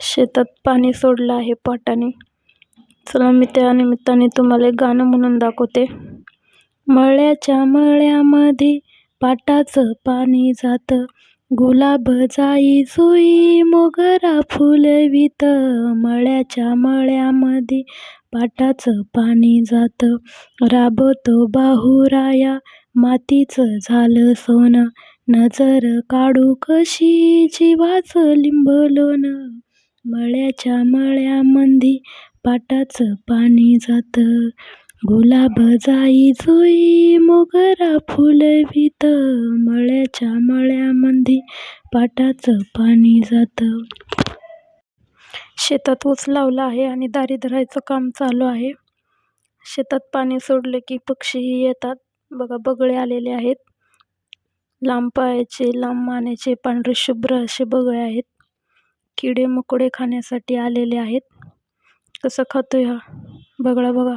शेतात पाणी सोडलं आहे पाटाने. चला मी त्या निमित्ताने तुम्हाला एक गाणं म्हणून दाखवते. मळ्याच्या मळ्यामध्ये पाटाचं पाणी जातं. गुलाब जाई सुई मोगरा फुलवित मळ्याच्या मळ्यामध्ये पाटाचं पाणी जातं. राबतो बाहुराया मातीचं झालं सोनं. नजर काढू कशी जीवाचं लिंबलोनं मळ्याच्या मळ्यामंदी पाटाचं पाणी जातं. गुलाब जाई जुई मोगरा फुलवीत मळ्याच्या मळ्यामंदी पाटाचं पाणी जातं. शेतात ऊस लावला आहे आणि दारी धरायचं काम चालू आहे. शेतात पाणी सोडलं की पक्षीही येतात. बघा बगळे आलेले आहेत. लांब पायाचे लांब मानेचे पांढरे शुभ्र असे बगळे आहेत. किडे मकोडे खाण्यासाठी आलेले आहेत. कसं खातो हा? बगळा बघा.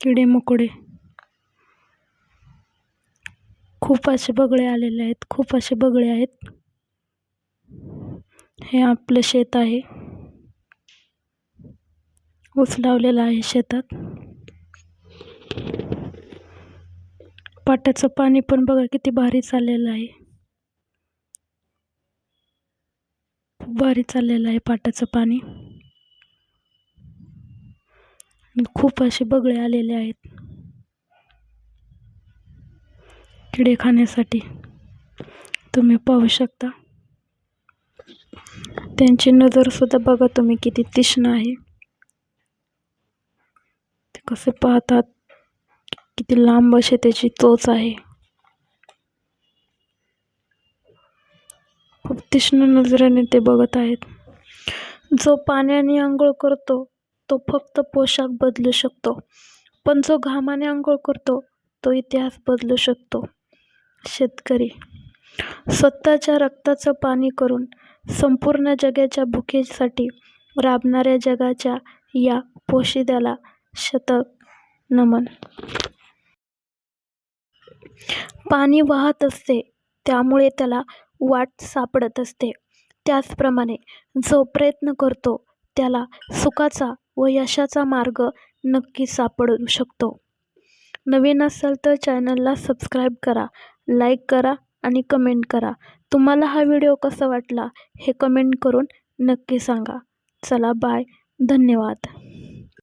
किडे मकोडे. खूप असे बगळे आलेले आहेत खूप असे बगळे आहेत. हे आपलं शेत आहे. ऊस लावलेला आहे शेतात. पाट्याचं पाणी पण बघा किती भारी चाललेलं आहे. खूप भारी चाललेलं आहे पाटाचं पाणी. खूप असे बगळे आलेले आहेत. किडे खाण्यासाठी तुम्ही पाहू शकता. त्यांची नजरसुद्धा बघा तुम्ही किती तीक्ष्ण आहे. ते कसे पाहतात किती लांब असे त्याची चोच आहे. खूप तीक्ष्ण नजरेने ते बघत आहेत. जो पाण्याने आंघोळ करतो तो फक्त पोशाख बदलू शकतो. पण जो घामाने आंघोळ करतो तो इतिहास बदलू शकतो. शेतकरी स्वतःच्या रक्ताचं पाणी करून संपूर्ण जगाच्या भुकेसाठी राबणाऱ्या जगाच्या या पोशिद्याला शतक नमन. पाणी वाहत असते त्यामुळे त्याला वाट सापडत असते. त्याचप्रमाणे जो प्रयत्न करतो त्याला सुखाचा व यशाचा मार्ग नक्की सापडू शकतो. नवीन असाल तर चॅनलला सबस्क्राईब करा लाईक करा आणि कमेंट करा. तुम्हाला हा व्हिडिओ कसा वाटला हे कमेंट करून नक्की सांगा. चला बाय. धन्यवाद.